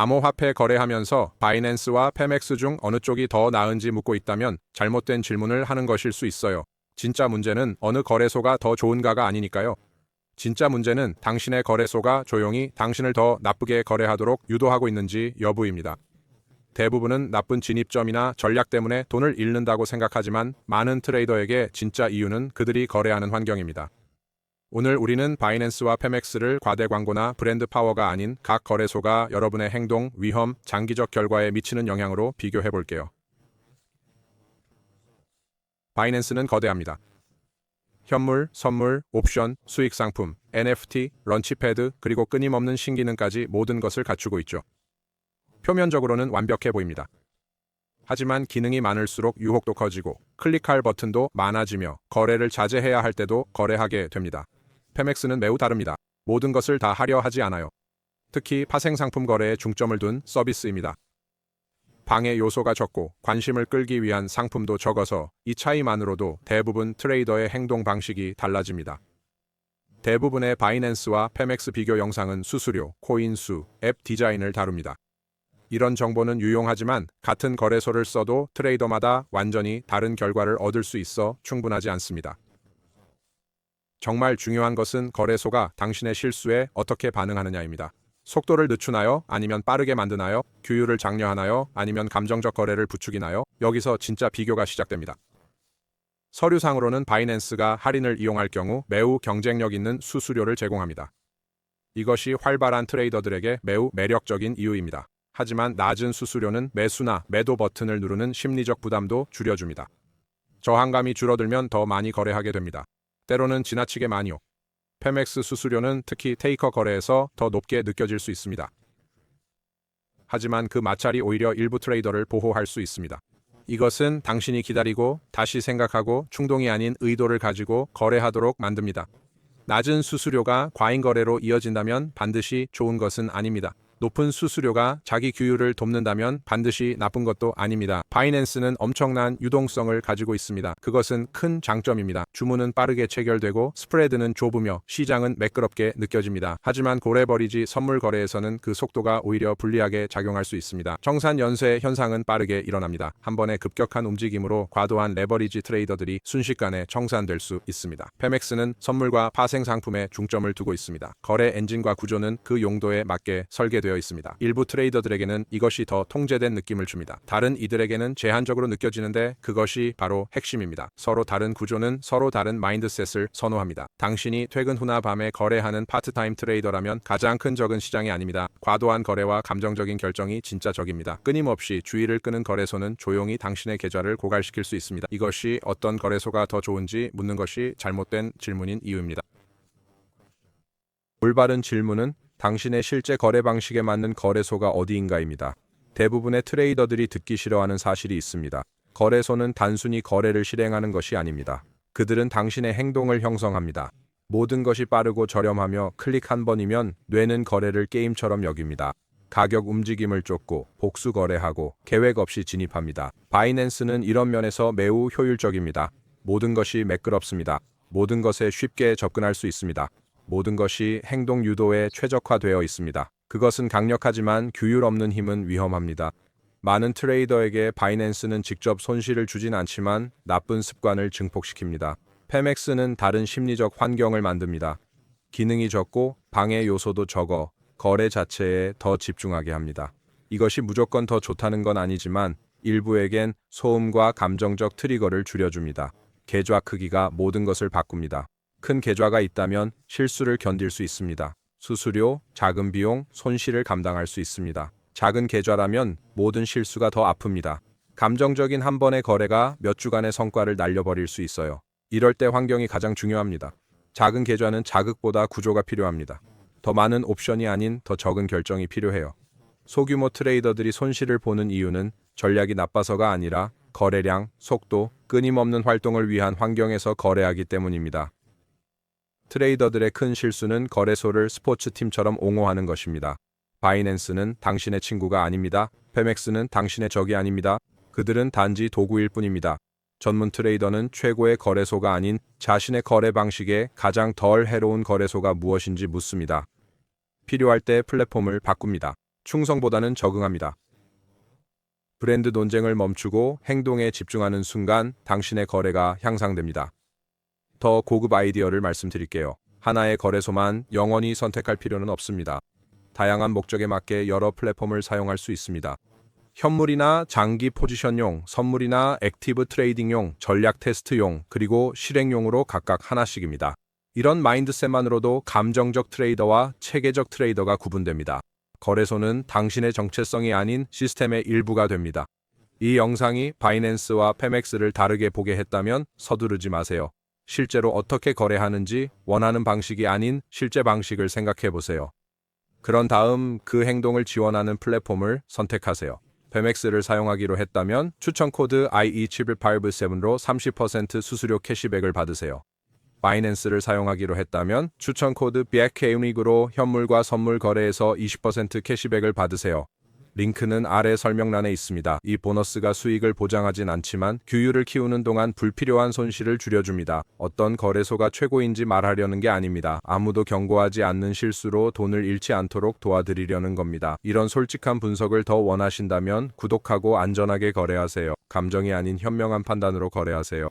암호화폐 거래하면서 바이낸스와 페맥스 중 어느 쪽이 더 나은지 묻고 있다면 잘못된 질문을 하는 것일 수 있어요. 진짜 문제는 어느 거래소가 더 좋은가가 아니니까요. 진짜 문제는 당신의 거래소가 조용히 당신을 더 나쁘게 거래하도록 유도하고 있는지 여부입니다. 대부분은 나쁜 진입점이나 전략 때문에 돈을 잃는다고 생각하지만 많은 트레이더에게 진짜 이유는 그들이 거래하는 환경입니다. 오늘 우리는 바이낸스와 페맥스를 과대 광고나 브랜드 파워가 아닌 각 거래소가 여러분의 행동, 위험, 장기적 결과에 미치는 영향으로 비교해 볼게요. 바이낸스는 거대합니다. 현물, 선물, 옵션, 수익 상품, NFT, 런치패드, 그리고 끊임없는 신기능까지 모든 것을 갖추고 있죠. 표면적으로는 완벽해 보입니다. 하지만 기능이 많을수록 유혹도 커지고 클릭할 버튼도 많아지며 거래를 자제해야 할 때도 거래하게 됩니다. 페맥스는 매우 다릅니다. 모든 것을 다 하려 하지 않아요. 특히 파생 상품 거래에 중점을 둔 서비스입니다. 방해 요소가 적고 관심을 끌기 위한 상품도 적어서 이 차이만으로도 대부분 트레이더의 행동 방식이 달라집니다. 대부분의 바이낸스와 페맥스 비교 영상은 수수료, 코인 수, 앱 디자인을 다룹니다. 이런 정보는 유용하지만 같은 거래소를 써도 트레이더마다 완전히 다른 결과를 얻을 수 있어 충분하지 않습니다. 정말 중요한 것은 거래소가 당신의 실수에 어떻게 반응하느냐입니다. 속도를 늦추나요? 아니면 빠르게 만드나요? 규율을 장려하나요? 아니면 감정적 거래를 부추기나요? 여기서 진짜 비교가 시작됩니다. 서류상으로는 바이낸스가 할인을 이용할 경우 매우 경쟁력 있는 수수료를 제공합니다. 이것이 활발한 트레이더들에게 매우 매력적인 이유입니다. 하지만 낮은 수수료는 매수나 매도 버튼을 누르는 심리적 부담도 줄여줍니다. 저항감이 줄어들면 더 많이 거래하게 됩니다. 때로는 지나치게 많이요. 페맥스 수수료는 특히 테이커 거래에서 더 높게 느껴질 수 있습니다. 하지만 그 마찰이 오히려 일부 트레이더를 보호할 수 있습니다. 이것은 당신이 기다리고 다시 생각하고 충동이 아닌 의도를 가지고 거래하도록 만듭니다. 낮은 수수료가 과잉 거래로 이어진다면 반드시 좋은 것은 아닙니다. 높은 수수료가 자기 규율을 돕는다면 반드시 나쁜 것도 아닙니다. 바이낸스는 엄청난 유동성을 가지고 있습니다. 그것은 큰 장점입니다. 주문은 빠르게 체결되고 스프레드는 좁으며 시장은 매끄럽게 느껴집니다. 하지만 고래버리지 선물 거래에서는 그 속도가 오히려 불리하게 작용할 수 있습니다. 청산 연쇄 현상은 빠르게 일어납니다. 한 번의 급격한 움직임으로 과도한 레버리지 트레이더들이 순식간에 청산될 수 있습니다. 페맥스는 선물과 파생 상품에 중점을 두고 있습니다. 거래 엔진과 구조는 그 용도에 맞게 설계 되어 있습니다. 일부 트레이더들에게는 이것이 더 통제된 느낌을 줍니다. 다른 이들에게는 제한적으로 느껴지는데 그것이 바로 핵심입니다. 서로 다른 구조는 서로 다른 마인드셋을 선호합니다. 당신이 퇴근 후나 밤에 거래하는 파트타임 트레이더라면 가장 큰 적은 시장이 아닙니다. 과도한 거래와 감정적인 결정이 진짜 적입니다. 끊임없이 주의를 끄는 거래소는 조용히 당신의 계좌를 고갈시킬 수 있습니다. 이것이 어떤 거래소가 더 좋은지 묻는 것이 잘못된 질문인 이유입니다. 올바른 질문은 당신의 실제 거래 방식에 맞는 거래소가 어디인가입니다. 대부분의 트레이더들이 듣기 싫어하는 사실이 있습니다. 거래소는 단순히 거래를 실행하는 것이 아닙니다. 그들은 당신의 행동을 형성합니다. 모든 것이 빠르고 저렴하며 클릭 한 번이면 뇌는 거래를 게임처럼 여깁니다. 가격 움직임을 쫓고 복수 거래하고 계획 없이 진입합니다. 바이낸스는 이런 면에서 매우 효율적입니다. 모든 것이 매끄럽습니다. 모든 것에 쉽게 접근할 수 있습니다. 모든 것이 행동 유도에 최적화되어 있습니다. 그것은 강력하지만 규율 없는 힘은 위험합니다. 많은 트레이더에게 바이낸스는 직접 손실을 주진 않지만 나쁜 습관을 증폭시킵니다. 페맥스는 다른 심리적 환경을 만듭니다. 기능이 적고 방해 요소도 적어 거래 자체에 더 집중하게 합니다. 이것이 무조건 더 좋다는 건 아니지만 일부에겐 소음과 감정적 트리거를 줄여줍니다. 계좌 크기가 모든 것을 바꿉니다. 큰 계좌가 있다면 실수를 견딜 수 있습니다. 수수료, 작은 비용, 손실을 감당할 수 있습니다. 작은 계좌라면 모든 실수가 더 아픕니다. 감정적인 한 번의 거래가 몇 주간의 성과를 날려버릴 수 있어요. 이럴 때 환경이 가장 중요합니다. 작은 계좌는 자극보다 구조가 필요합니다. 더 많은 옵션이 아닌 더 적은 결정이 필요해요. 소규모 트레이더들이 손실을 보는 이유는 전략이 나빠서가 아니라 거래량, 속도, 끊임없는 활동을 위한 환경에서 거래하기 때문입니다. 트레이더들의 큰 실수는 거래소를 스포츠팀처럼 옹호하는 것입니다. 바이낸스는 당신의 친구가 아닙니다. 페맥스는 당신의 적이 아닙니다. 그들은 단지 도구일 뿐입니다. 전문 트레이더는 최고의 거래소가 아닌 자신의 거래 방식에 가장 덜 해로운 거래소가 무엇인지 묻습니다. 필요할 때 플랫폼을 바꿉니다. 충성보다는 적응합니다. 브랜드 논쟁을 멈추고 행동에 집중하는 순간 당신의 거래가 향상됩니다. 더 고급 아이디어를 말씀드릴게요. 하나의 거래소만 영원히 선택할 필요는 없습니다. 다양한 목적에 맞게 여러 플랫폼을 사용할 수 있습니다. 현물이나 장기 포지션용, 선물이나 액티브 트레이딩용, 전략 테스트용, 그리고 실행용으로 각각 하나씩입니다. 이런 마인드셋만으로도 감정적 트레이더와 체계적 트레이더가 구분됩니다. 거래소는 당신의 정체성이 아닌 시스템의 일부가 됩니다. 이 영상이 바이낸스와 페맥스를 다르게 보게 했다면 서두르지 마세요. 실제로 어떻게 거래하는지 원하는 방식이 아닌 실제 방식을 생각해 보세요. 그런 다음 그 행동을 지원하는 플랫폼을 선택하세요. 페맥스를 사용하기로 했다면 추천 코드 IE787로 30% 수수료 캐시백을 받으세요. 바이낸스를 사용하기로 했다면 추천 코드 BACKUNIC으로 현물과 선물 거래에서 20% 캐시백을 받으세요. 링크는 아래 설명란에 있습니다. 이 보너스가 수익을 보장하진 않지만 규율을 키우는 동안 불필요한 손실을 줄여줍니다. 어떤 거래소가 최고인지 말하려는 게 아닙니다. 아무도 경고하지 않는 실수로 돈을 잃지 않도록 도와드리려는 겁니다. 이런 솔직한 분석을 더 원하신다면 구독하고 안전하게 거래하세요. 감정이 아닌 현명한 판단으로 거래하세요.